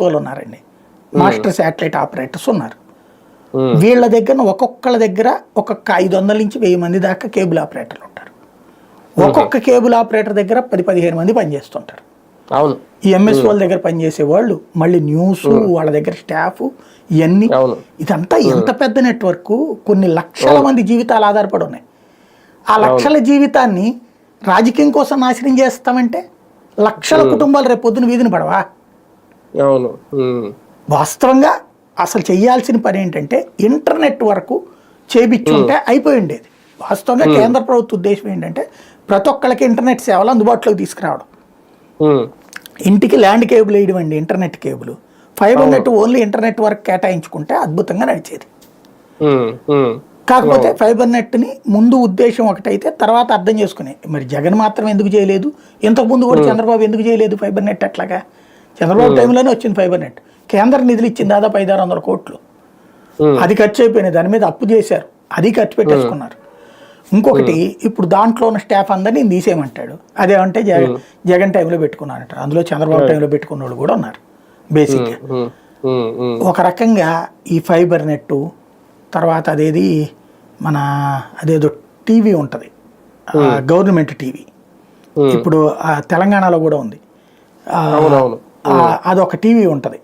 ఎంఎస్ఓలు ఉన్నారండి. Master satellite operators ఉన్నారు. వీళ్ళ దగ్గర ఒక్కొక్కళ్ళ దగ్గర ఒక్కొక్క ఐదు వందల నుంచి వెయ్యి మంది దాకా కేబుల్ ఆపరేటర్లు ఉంటారు. ఒక్కొక్క కేబుల్ ఆపరేటర్ దగ్గర పది పదిహేను మంది పనిచేస్తుంటారు. అవును. ఈ ఎంఎస్ వాళ్ళ దగ్గర పనిచేసే వాళ్ళు మళ్ళీ న్యూస్ వాళ్ళ దగ్గర స్టాఫ్ ఇవన్నీ ఇదంతా ఎంత పెద్ద నెట్వర్క్ కొన్ని లక్షల మంది జీవితాలు ఆధారపడి ఉన్నాయి. ఆ లక్షల జీవితాన్ని రాజకీయం కోసం నాశనం చేస్తామంటే లక్షల కుటుంబాలు రేపు పొద్దున వీధిని పడవా? అవును. వాస్తవంగా అసలు చేయాల్సిన పని ఏంటంటే ఇంటర్నెట్ వరకు చేపించుంటే అయిపోయి ఉండేది వాస్తవంగా కేంద్ర ప్రభుత్వ ఉద్దేశం ఏంటంటే ప్రతి ఒక్కళ్ళకి ఇంటర్నెట్ సేవలు అందుబాటులోకి తీసుకురావడం. ఇంటికి ల్యాండ్ కేబుల్ వేయడం అండి internet cable. Fibre net only internet వరకు కేటాయించుకుంటే అద్భుతంగా నడిచేది. కాకపోతే ఫైబర్ నెట్ని ముందు ఉద్దేశం ఒకటైతే తర్వాత అర్థం చేసుకునే మరి జగన్ మాత్రం ఎందుకు చేయలేదు? ఇంతకు ముందు కూడా చంద్రబాబు ఎందుకు చేయలేదు ఫైబర్ నెట్ అట్లాగా? చంద్రబాబు టైంలోనే వచ్చింది ఫైబర్ నెట్ కేంద్ర నిధులు ఇచ్చింది దాదాపు ఐదారు వందల కోట్లు. అది ఖర్చు అయిపోయినాయి దాని మీద అప్పు చేశారు. అది ఖర్చు పెట్టేసుకున్నారు. ఇంకొకటి ఇప్పుడు దాంట్లో ఉన్న స్టాఫ్ అందరినీ తీసేయమంటాడు. అదేమంటే జగన్ జగన్ టైంలో పెట్టుకున్నారంటారు అందులో చంద్రబాబు టైంలో పెట్టుకున్న వాళ్ళు కూడా ఉన్నారు. బేసిక్గా ఒక రకంగా ఈ ఫైబర్ నెట్టు తర్వాత అదేది మన అదేదో టీవీ ఉంటుంది. Government TV. ఇప్పుడు తెలంగాణలో కూడా ఉంది. అదొక టీవీ ఉంటుంది.